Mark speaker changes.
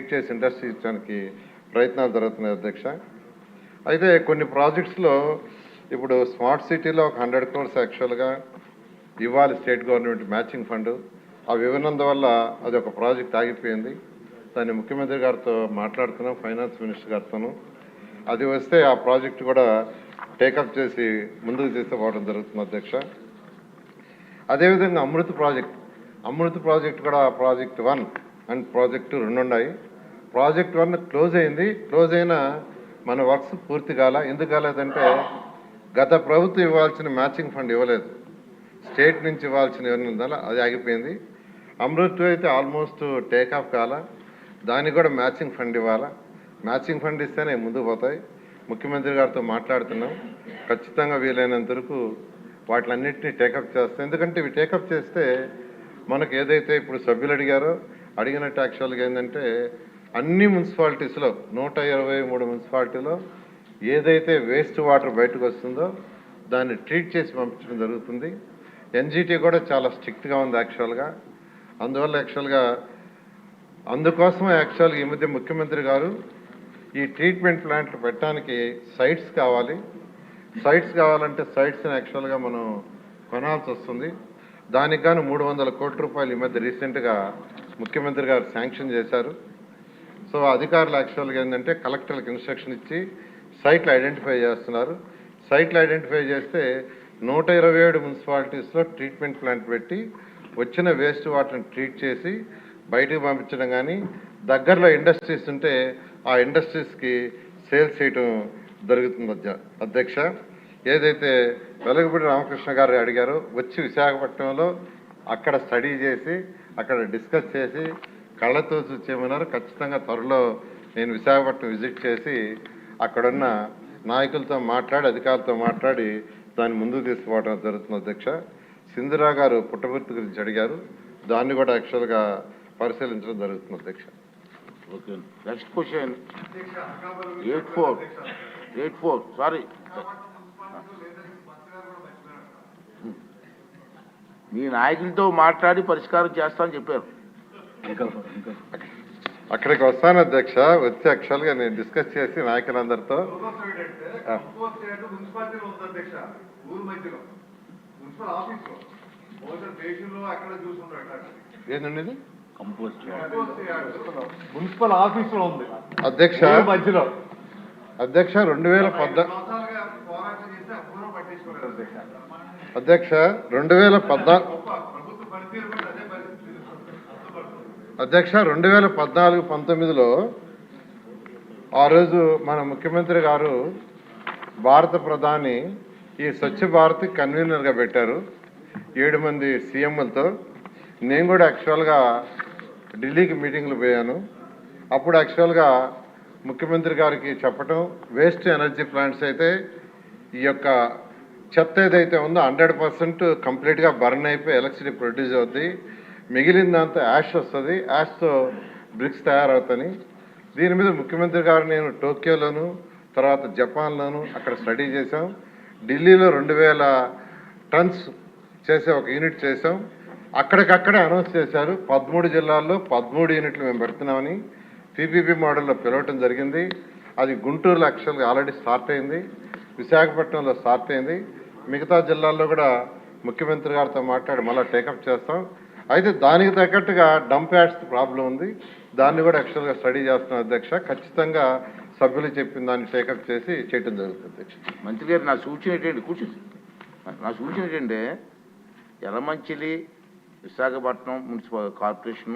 Speaker 1: చేసి ఇండస్ట్రీ ఇచ్చడానికి ప్రయత్నాలు జరుగుతున్నాయి అధ్యక్ష. అయితే కొన్ని ప్రాజెక్ట్స్లో ఇప్పుడు స్మార్ట్ సిటీలో ఒక హండ్రెడ్ క్రోర్స్ యాక్చువల్గా ఇవ్వాలి స్టేట్ గవర్నమెంట్ మ్యాచింగ్ ఫండ్. అవి ఇవ్వనందువల్ల అది ఒక ప్రాజెక్ట్ ఆగిపోయింది. దాన్ని ముఖ్యమంత్రి గారితో మాట్లాడుతున్నాం ఫైనాన్స్ మినిస్టర్ గారితోనూ. అది వస్తే ఆ ప్రాజెక్ట్ కూడా టేకప్ చేసి ముందుకు తీసుకుపోవడం జరుగుతుంది అధ్యక్ష. అదేవిధంగా అమృత్ ప్రాజెక్ట్. అమృత్ ప్రాజెక్ట్ కూడా ప్రాజెక్ట్ వన్. అండ్ ప్రాజెక్టు రెండు ఉన్నాయి ప్రాజెక్ట్ వన్ క్లోజ్ అయింది. క్లోజ్ అయిన మన వర్క్స్ పూర్తి కాల. ఎందుకు కాలేదంటే గత ప్రభుత్వం ఇవ్వాల్సిన మ్యాచింగ్ ఫండ్ ఇవ్వలేదు. స్టేట్ నుంచి ఇవ్వాల్సిన ఇవ్వనందువల్ల అది ఆగిపోయింది. అమృత్ అయితే ఆల్మోస్ట్ టేక్ ఆఫ్ కాల. దానికి కూడా మ్యాచింగ్ ఫండ్ ఇవ్వాలా. మ్యాచింగ్ ఫండ్ ఇస్తేనే ముందుకు పోతాయి. ముఖ్యమంత్రి గారితో మాట్లాడుతున్నాం. ఖచ్చితంగా వీలైనంత వరకు వాటిలన్నింటినీ టేకప్ చేస్తాం. ఎందుకంటే ఇవి టేకప్ చేస్తే మనకు ఏదైతే ఇప్పుడు సభ్యులు అడిగారో అడిగినట్టు యాక్చువల్గా ఏంటంటే అన్ని మున్సిపాలిటీస్లో నూట ఇరవై మూడు మున్సిపాలిటీలో ఏదైతే వేస్ట్ వాటర్ బయటకు వస్తుందో దాన్ని ట్రీట్ చేసి పంపించడం జరుగుతుంది. ఎన్జిటి కూడా చాలా స్ట్రిక్ట్గా ఉంది యాక్చువల్గా అందువల్ల యాక్చువల్గా అందుకోసం యాక్చువల్గా ఈ మధ్య ముఖ్యమంత్రి గారు ఈ ట్రీట్మెంట్ ప్లాంట్లు పెట్టడానికి సైట్స్ కావాలి. సైట్స్ కావాలంటే సైట్స్ని యాక్చువల్గా మనం కొనాల్సి వస్తుంది. దానికి గాను మూడు వందల కోట్ల రూపాయలు ఈ మధ్య రీసెంట్గా ముఖ్యమంత్రి గారు శాంక్షన్ చేశారు. సో అధికారులు యాక్చువల్గా ఏంటంటే కలెక్టర్లకు ఇన్స్ట్రక్షన్ ఇచ్చి సైట్లు ఐడెంటిఫై చేస్తున్నారు. సైట్లు ఐడెంటిఫై చేస్తే నూట ఇరవై ఏడు మున్సిపాలిటీస్లో ట్రీట్మెంట్ ప్లాంట్ పెట్టి వచ్చిన వేస్ట్ వాటర్ని ట్రీట్ చేసి బయటకు పంపించడం కానీ దగ్గరలో ఇండస్ట్రీస్ ఉంటే ఆ ఇండస్ట్రీస్కి సేల్స్ చేయటం జరుగుతుంది అధ్య- అధ్యక్ష. ఏదైతే వెలగపూడి రామకృష్ణ గారు అడిగారో వచ్చి విశాఖపట్నంలో అక్కడ స్టడీ చేసి అక్కడ డిస్కస్ చేసి కళ్ళతో చూసేమన్నారు ఖచ్చితంగా త్వరలో నేను విశాఖపట్నం విజిట్ చేసి అక్కడున్న నాయకులతో మాట్లాడి అధికారులతో మాట్లాడి దాన్ని ముందుకు తీసుకుపోవడం జరుగుతుంది అధ్యక్ష. సింధురా గారు పుట్టపర్తి గురించి అడిగారు. దాన్ని కూడా యాక్చువల్గా పరిశీలించడం జరుగుతుంది అధ్యక్ష.
Speaker 2: Okay. Next question eight four eight four sorry మీ నాయకులతో మాట్లాడి పరిష్కారం చేస్తామని చెప్పారు.
Speaker 1: అక్కడికి వస్తాను అధ్యక్ష. వచ్చి యాక్చువల్గా నేను డిస్కస్ చేసి నాయకులందరితో. ఏంటండి
Speaker 3: మున్సిపల్ ఆఫీస్లో ఉంది.
Speaker 1: అధ్యక్ష.
Speaker 3: మధ్యలో.
Speaker 1: అధ్యక్ష రెండు వేల పద్నా
Speaker 3: అధ్యక్ష
Speaker 1: రెండు వేల పద్నా అధ్యక్ష రెండు వేల పద్నాలుగు పంతొమ్మిదిలో ఆ రోజు మన ముఖ్యమంత్రి గారు భారత ప్రధాని ఈ స్వచ్ఛ భారత్ కన్వీనర్గా పెట్టారు. ఏడు మంది సీఎంలతో. నేను కూడా యాక్చువల్గా ఢిల్లీకి మీటింగ్లు పోయాను. అప్పుడు యాక్చువల్గా ముఖ్యమంత్రి గారికి చెప్పటం వేస్ట్ ఎనర్జీ ప్లాంట్స్ అయితే ఈ యొక్క చెత్త ఏదైతే ఉందో హండ్రెడ్ పర్సెంట్ కంప్లీట్గా బర్న్ అయిపోయి ఎలక్ట్రిసిటీ ప్రొడ్యూస్ అవుద్ది. మిగిలిన దాంతో యాష్ వస్తుంది. యాష్తో బ్రిక్స్ తయారవుతాయి దీని మీద ముఖ్యమంత్రి గారు నేను టోక్యోలోను తర్వాత జపాన్లోను అక్కడ స్టడీ చేశాం. ఢిల్లీలో రెండు వేల టన్స్ చేసే ఒక యూనిట్ చేసాం అక్కడికక్కడే అనౌన్స్ చేశారు. పదమూడు జిల్లాల్లో పదమూడు యూనిట్లు మేము పెడుతున్నామని పీపీపీ మోడల్లో పిలవటం జరిగింది. అది గుంటూరులో యాక్చువల్గా ఆల్రెడీ స్టార్ట్ అయింది. విశాఖపట్నంలో స్టార్ట్ అయింది. మిగతా జిల్లాల్లో కూడా ముఖ్యమంత్రి గారితో మాట్లాడి మళ్ళీ టేకప్ చేస్తాం. అయితే దానికి తగ్గట్టుగా డంప్ యాడ్స్ ప్రాబ్లం ఉంది. దాన్ని కూడా యాక్చువల్గా స్టడీ చేస్తున్నాం అధ్యక్ష. ఖచ్చితంగా సభ్యులు చెప్పిన దాన్ని టేకప్ చేసి చేయటం జరుగుతుంది అధ్యక్ష.
Speaker 2: మంత్రి గారు నా సూచన ఏంటండి కూర్చోండి నా సూచన ఏంటంటే ఎలమంచిలి విశాఖపట్నం మున్సిపల్ కార్పొరేషన్